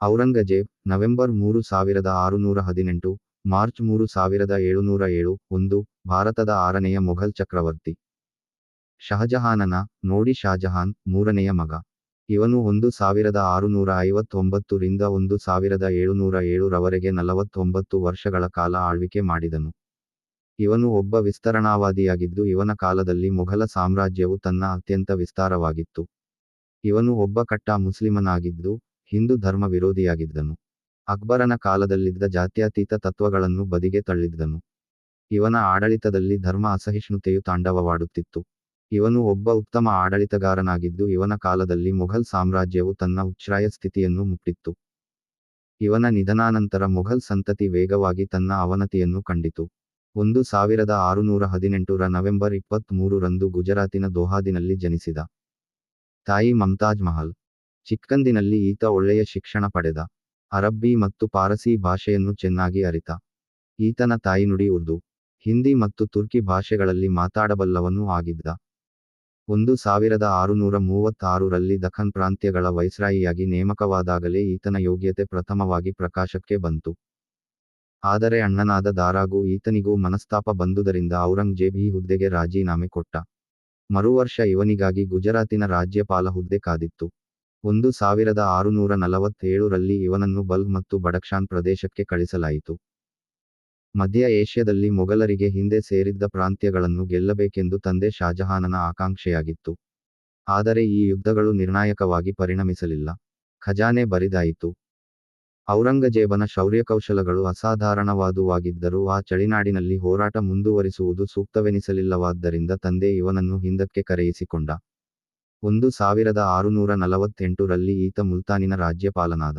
Aurangzeb, November ಮೂರು ಸಾವಿರದ ಆರುನೂರ ಹದಿನೆಂಟು, ಮಾರ್ಚ್ ಮೂರು ಸಾವಿರದ ಏಳುನೂರ ಏಳು, ಒಂದು, ಭಾರತದ ಆರನೆಯ ಮೊಘಲ್ ಚಕ್ರವರ್ತಿ. ಶಹಜಹಾನನ, ನೋಡಿ ಶಾಜಹಾನ್ ಮೂರನೆಯ ಮಗ. ಇವನು ಒಂದು ಸಾವಿರದ ಆರುನೂರ ಐವತ್ತೊಂಬತ್ತು ರಿಂದ ಒಂದು ಸಾವಿರದ ಏಳುನೂರ ಏಳು ರವರೆಗೆ ನಲವತ್ತೊಂಬತ್ತು ವರ್ಷಗಳ ಕಾಲ ಆಳ್ವಿಕೆ ಮಾಡಿದನು. ಇವನು ಒಬ್ಬ ವಿಸ್ತರಣಾವಾದಿಯಾಗಿದ್ದು ಇವನ ಕಾಲದಲ್ಲಿ ಮೊಘಲ ಸಾಮ್ರಾಜ್ಯವು ತನ್ನ ಅತ್ಯಂತ ವಿಸ್ತಾರವಾಗಿತ್ತು. ಇವನು ಒಬ್ಬ ಕಟ್ಟ ಮುಸ್ಲಿಮನಾಗಿದ್ದು ಹಿಂದೂ ಧರ್ಮ ವಿರೋಧಿಯಾಗಿದ್ದನು. ಅಕ್ಬರನ ಕಾಲದಲ್ಲಿದ್ದ ಜಾತ್ಯತೀತ ತತ್ವಗಳನ್ನು ಬದಿಗೆ ತಳ್ಳಿದ್ದನು. ಇವನ ಆಡಳಿತದಲ್ಲಿ ಧರ್ಮ ಅಸಹಿಷ್ಣುತೆಯು ತಾಂಡವವಾಡುತ್ತಿತ್ತು. ಇವನು ಒಬ್ಬ ಉತ್ತಮ ಆಡಳಿತಗಾರನಾಗಿದ್ದು ಇವನ ಕಾಲದಲ್ಲಿ ಮೊಘಲ್ ಸಾಮ್ರಾಜ್ಯವು ತನ್ನ ಉಚ್ಛ್ರಾಯ ಸ್ಥಿತಿಯನ್ನು ಮುಟ್ಟಿತ್ತು. ಇವನ ನಿಧನಾನಂತರ ಮೊಘಲ್ ಸಂತತಿ ವೇಗವಾಗಿ ತನ್ನ ಅವನತಿಯನ್ನು ಕಂಡಿತು. ಒಂದು ಸಾವಿರದ ಆರುನೂರ ಹದಿನೆಂಟರ ನವೆಂಬರ್ ಇಪ್ಪತ್ತ್ ಮೂರರಂದು ಗುಜರಾತಿನ ದೋಹಾದಿನಲ್ಲಿ ಜನಿಸಿದ ತಾಯಿ ಮಮ್ತಾಜ್ ಮಹಲ್. ಚಿಕ್ಕಂದಿನಲ್ಲಿ ಈತ ಒಳ್ಳೆಯ ಶಿಕ್ಷಣ ಪಡೆದ. ಅರಬ್ಬಿ ಮತ್ತು ಪಾರಸಿ ಭಾಷೆಯನ್ನು ಚೆನ್ನಾಗಿ ಅರಿತ. ಈತನ ತಾಯಿನುಡಿ ಉರ್ದು. ಹಿಂದಿ ಮತ್ತು ತುರ್ಕಿ ಭಾಷೆಗಳಲ್ಲಿ ಮಾತಾಡಬಲ್ಲವನೂ ಆಗಿದ್ದ. ಒಂದು ಸಾವಿರದ ಆರುನೂರ ಮೂವತ್ತಾರರಲ್ಲಿ ದಖನ್ ಪ್ರಾಂತ್ಯಗಳ ವೈಸ್ರಾಯಿಯಾಗಿ ನೇಮಕವಾದಾಗಲೇ ಈತನ ಯೋಗ್ಯತೆ ಪ್ರಥಮವಾಗಿ ಪ್ರಕಾಶಕ್ಕೆ ಬಂತು. ಆದರೆ ಅಣ್ಣನಾದ ದಾರಾಗೂ ಈತನಿಗೂ ಮನಸ್ತಾಪ ಬಂದುದರಿಂದ ಔರಂಗಜೇಬ್ ಈ ಹುದ್ದೆಗೆ ರಾಜೀನಾಮೆ ಕೊಟ್ಟ. ಮರುವರ್ಷ ಇವನಿಗಾಗಿ ಗುಜರಾತಿನ ರಾಜ್ಯಪಾಲ ಹುದ್ದೆ ಕಾದಿತ್ತು. ಒಂದು ಸಾವಿರದ ಆರುನೂರ ನಲವತ್ತೇಳರಲ್ಲಿ ಇವನನ್ನು ಬಲ್ಗ್ ಮತ್ತು ಬಡಕ್ಷಾನ್ ಪ್ರದೇಶಕ್ಕೆ ಕಳಿಸಲಾಯಿತು. ಮಧ್ಯ ಏಷ್ಯಾದಲ್ಲಿ ಮೊಘಲರಿಗೆ ಹಿಂದೆ ಸೇರಿದ್ದ ಪ್ರಾಂತ್ಯಗಳನ್ನು ಗೆಲ್ಲಬೇಕೆಂದು ತಂದೆ ಶಾಜಹಾನನ ಆಕಾಂಕ್ಷೆಯಾಗಿತ್ತು. ಆದರೆ ಈ ಯುದ್ಧಗಳು ನಿರ್ಣಾಯಕವಾಗಿ ಪರಿಣಮಿಸಲಿಲ್ಲ. ಖಜಾನೆ ಬರಿದಾಯಿತು. ಔರಂಗಜೇಬನ ಶೌರ್ಯಕೌಶಲಗಳು ಅಸಾಧಾರಣವಾದುವಾಗಿದ್ದರೂ ಆ ಚಳಿನಾಡಿನಲ್ಲಿ ಹೋರಾಟ ಮುಂದುವರಿಸುವುದು ಸೂಕ್ತವೆನಿಸಲಿಲ್ಲವಾದ್ದರಿಂದ ತಂದೆ ಇವನನ್ನು ಹಿಂದಕ್ಕೆ ಕರೆಯಿಸಿಕೊಂಡ. ಒಂದು ಸಾವಿರದ ಆರುನೂರ ನಲವತ್ತೆಂಟರಲ್ಲಿ ಈತ ಮುಲ್ತಾನಿನ ರಾಜ್ಯಪಾಲನಾದ.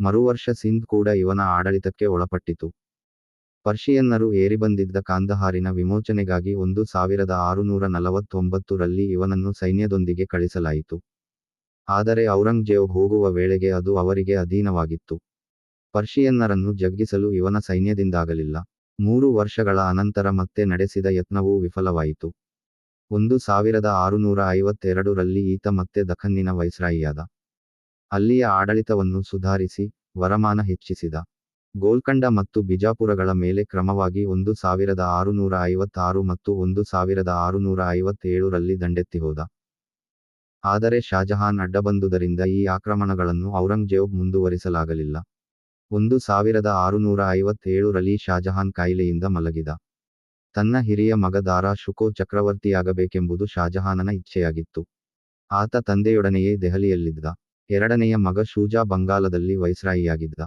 ಮರುವರ್ಷ ಸಿಂಧ್ ಕೂಡ ಇವನ ಆಡಳಿತಕ್ಕೆ ಒಳಪಟ್ಟಿತು. ಪರ್ಷಿಯನ್ನರು ಏರಿಬಂದಿದ್ದ ಕಾಂದಹಾರಿನ ವಿಮೋಚನೆಗಾಗಿ ಒಂದು ಸಾವಿರದ ಆರುನೂರ ನಲವತ್ತೊಂಬತ್ತರಲ್ಲಿ ಇವನನ್ನು ಸೈನ್ಯದೊಂದಿಗೆ ಕಳಿಸಲಾಯಿತು. ಆದರೆ ಔರಂಗಜೇಬ್ ಹೋಗುವ ವೇಳೆಗೆ ಅದು ಅವರಿಗೆ ಅಧೀನವಾಗಿತ್ತು. ಪರ್ಷಿಯನ್ನರನ್ನು ಜಗ್ಗಿಸಲು ಇವನ ಸೈನ್ಯದಿಂದಾಗಲಿಲ್ಲ. ಮೂರು ವರ್ಷಗಳ ಅನಂತರ ಮತ್ತೆ ನಡೆಸಿದ ಯತ್ನವೂ ವಿಫಲವಾಯಿತು. ಒಂದು ಸಾವಿರದ ಆರುನೂರ ಐವತ್ತೆರಡರಲ್ಲಿ ಈತ ಮತ್ತೆ ದಖನ್ನಿನ ವೈಸ್ರಾಯಿಯಾದ. ಅಲ್ಲಿಯ ಆಡಳಿತವನ್ನು ಸುಧಾರಿಸಿ, ವರಮಾನ ಹೆಚ್ಚಿಸಿದ. ಗೋಲ್ಕಂಡ ಮತ್ತು ಬಿಜಾಪುರಗಳ ಮೇಲೆ ಕ್ರಮವಾಗಿ ಒಂದು ಸಾವಿರದ ಆರುನೂರ ಐವತ್ತಾರು ಮತ್ತು ಒಂದು ಸಾವಿರದ ಆರುನೂರ ಐವತ್ತೇಳರಲ್ಲಿ ದಂಡೆತ್ತಿ ಹೋದ. ಆದರೆ ಶಾಜಹಾನ್ ಅಡ್ಡಬಂದುದರಿಂದ ಈ ಆಕ್ರಮಣಗಳನ್ನು ಔರಂಗಜೇಬ್ ಮುಂದುವರಿಸಲಾಗಲಿಲ್ಲ. ಒಂದು ಸಾವಿರದ ಆರುನೂರ ಐವತ್ತೇಳರಲ್ಲಿ ಶಾಜಹಾನ್ ಕಾಯಿಲೆಯಿಂದ ಮಲಗಿದ. ತನ್ನ ಹಿರಿಯ ಮಗ ದಾರಾ ಶುಕೋ ಚಕ್ರವರ್ತಿಯಾಗಬೇಕೆಂಬುದು ಶಾಜಹಾನನ ಇಚ್ಛೆಯಾಗಿತ್ತು. ಆತ ತಂದೆಯೊಡನೆಯೇ ದೆಹಲಿಯಲ್ಲಿದ್ದ. ಎರಡನೆಯ ಮಗ ಶೂಜಾ ಬಂಗಾಲದಲ್ಲಿ ವೈಸ್ರಾಯಿಯಾಗಿದ್ದ.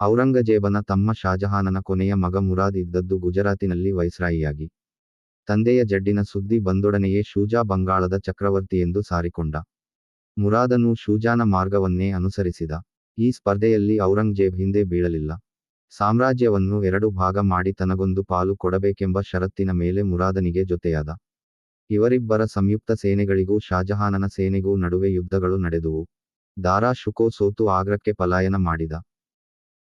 ಔರಂಗಜೇಬನ ತಮ್ಮ ಶಾಜಹಾನನ ಕೊನೆಯ ಮಗ ಮುರಾದ್ ಇದ್ದದ್ದು ಗುಜರಾತಿನಲ್ಲಿ ವೈಸ್ರಾಯಿಯಾಗಿ. ತಂದೆಯ ಜಡ್ಡಿನ ಸುದ್ದಿ ಬಂದೊಡನೆಯೇ ಶೂಜಾ ಬಂಗಾಳದ ಚಕ್ರವರ್ತಿ ಎಂದು ಸಾರಿಕೊಂಡ. ಮುರಾದನು ಶೂಜಾನ ಮಾರ್ಗವನ್ನೇ ಅನುಸರಿಸಿದ. ಈ ಸ್ಪರ್ಧೆಯಲ್ಲಿ ಔರಂಗಜೇಬ್ ಹಿಂದೆ ಬೀಳಲಿಲ್ಲ. ಸಾಮ್ರಾಜ್ಯವನ್ನು ಎರಡು ಭಾಗ ಮಾಡಿ ತನಗೊಂದು ಪಾಲು ಕೊಡಬೇಕೆಂಬ ಷರತ್ತಿನ ಮೇಲೆ ಮುರಾದನಿಗೆ ಜೊತೆಯಾದ. ಇವರಿಬ್ಬರ ಸಂಯುಕ್ತ ಸೇನೆಗಳಿಗೂ ಶಾಜಹಾನನ ಸೇನೆಗೂ ನಡುವೆ ಯುದ್ಧಗಳು ನಡೆದುವು. ದಾರಾ ಶುಕೋ ಸೋತು ಆಗ್ರಕ್ಕೆ ಪಲಾಯನ ಮಾಡಿದ.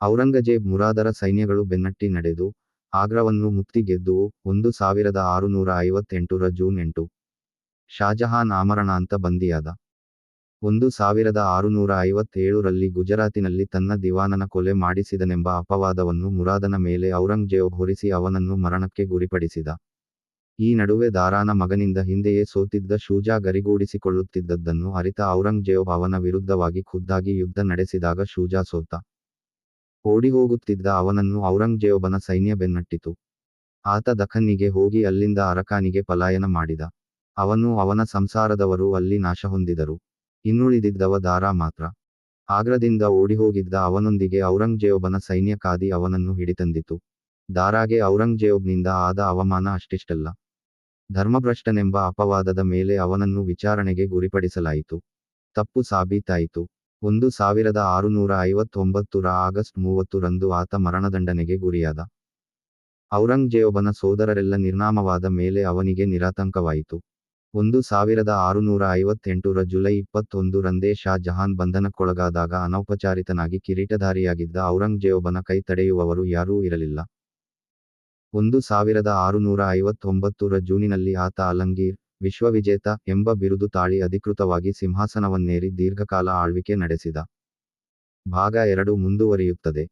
ಔರಂಗಜೇಬ್ ಮುರಾದರ ಸೈನ್ಯಗಳು ಬೆನ್ನಟ್ಟಿ ನಡೆದು, ಆಗ್ರವನ್ನು ಮುಕ್ತಿ ಗೆದ್ದುವು. ಒಂದು ಸಾವಿರದ ಆರುನೂರ ಐವತ್ತೆಂಟರ ಜೂನ್ ಎಂಟು. ಶಾಜಹಾನ್ ಆಮರಣಾಂತ ಬಂದಿಯಾದ. ಒಂದು ಸಾವಿರದ ಆರುನೂರ ಐವತ್ತೇಳರಲ್ಲಿ ಗುಜರಾತಿನಲ್ಲಿ ತನ್ನ ದಿವಾನನ ಕೊಲೆ ಮಾಡಿಸಿದನೆಂಬ ಅಪವಾದವನ್ನು ಮುರಾದನ ಮೇಲೆ ಔರಂಗಜೇಬ್ ಹೊರಿಸಿ ಅವನನ್ನು ಮರಣಕ್ಕೆ ಗುರಿಪಡಿಸಿದ. ಈ ನಡುವೆ ದಾರಾನ ಮಗನಿಂದ ಹಿಂದೆಯೇ ಸೋತಿದ್ದ ಶೂಜಾ ಗರಿಗೂಡಿಸಿಕೊಳ್ಳುತ್ತಿದ್ದದ್ದನ್ನು ಅರಿತ ಔರಂಗಜೇಬ್ ಅವನ ವಿರುದ್ಧವಾಗಿ ಖುದ್ದಾಗಿ ಯುದ್ಧ ನಡೆಸಿದಾಗ ಶೂಜಾ ಸೋತ. ಓಡಿಹೋಗುತ್ತಿದ್ದ ಅವನನ್ನು ಔರಂಗಜೇಬನ ಸೈನ್ಯ ಬೆನ್ನಟ್ಟಿತು. ಆತ ದಖನ್ನಿಗೆ ಹೋಗಿ ಅಲ್ಲಿಂದ ಅರಕಾನಿಗೆ ಪಲಾಯನ ಮಾಡಿದ. ಅವನು ಅವನ ಸಂಸಾರದವರು ಅಲ್ಲಿ ನಾಶ ಹೊಂದಿದರು ಇನ್ನುಳಿದಿದ್ದವ ದಾರಾ ಮಾತ್ರ. ಆಗ್ರದಿಂದ ಓಡಿಹೋಗಿದ್ದ ಅವನೊಂದಿಗೆ ಔರಂಗಜೇಬನ ಸೈನ್ಯ ಕಾದಿ ಅವನನ್ನು ಹಿಡಿತಂದಿತು. ದಾರಾಗೆ ಔರಂಗಜೇಬ್ನಿಂದ ಆದ ಅವಮಾನ ಅಷ್ಟಿಷ್ಟಲ್ಲ. ಧರ್ಮಭ್ರಷ್ಟನೆಂಬ ಅಪವಾದದ ಮೇಲೆ ಅವನನ್ನು ವಿಚಾರಣೆಗೆ ಗುರಿಪಡಿಸಲಾಯಿತು. ತಪ್ಪು ಸಾಬೀತಾಯಿತು. ಒಂದು ಸಾವಿರದ ಆರುನೂರ ಐವತ್ತೊಂಬತ್ತರ ಆಗಸ್ಟ್ ಮೂವತ್ತರಂದು ಆತ ಮರಣದಂಡನೆಗೆ ಗುರಿಯಾದ. ಔರಂಗಜೇಬನ ಸೋದರರೆಲ್ಲ ನಿರ್ನಾಮವಾದ ಮೇಲೆ ಅವನಿಗೆ ನಿರಾತಂಕವಾಯಿತು. ಒಂದು ಸಾವಿರದ ಆರುನೂರ ಐವತ್ತೆಂಟರ ಜುಲೈ ಇಪ್ಪತ್ತೊಂದರಂದೇ ಶಾ ಜಹಾನ್ ಬಂಧನಕ್ಕೊಳಗಾದಾಗ ಅನೌಪಚಾರಿತನಾಗಿ ಕಿರೀಟಧಾರಿಯಾಗಿದ್ದ ಔರಂಗಜೇಬನ ಕೈ ತಡೆಯುವವರು ಯಾರೂ ಇರಲಿಲ್ಲ. ಒಂದು ಸಾವಿರದ ಆರುನೂರ ಐವತ್ತೊಂಬತ್ತರ ಜೂನಿನಲ್ಲಿ ಆತ ಅಲಂಗೀರ್, ವಿಶ್ವವಿಜೇತ ಎಂಬ ಬಿರುದು ತಾಳಿ ಅಧಿಕೃತವಾಗಿ ಸಿಂಹಾಸನವನ್ನೇರಿ ದೀರ್ಘಕಾಲ ಆಳ್ವಿಕೆ ನಡೆಸಿದ. ಭಾಗ ಎರಡು ಮುಂದುವರಿಯುತ್ತದೆ.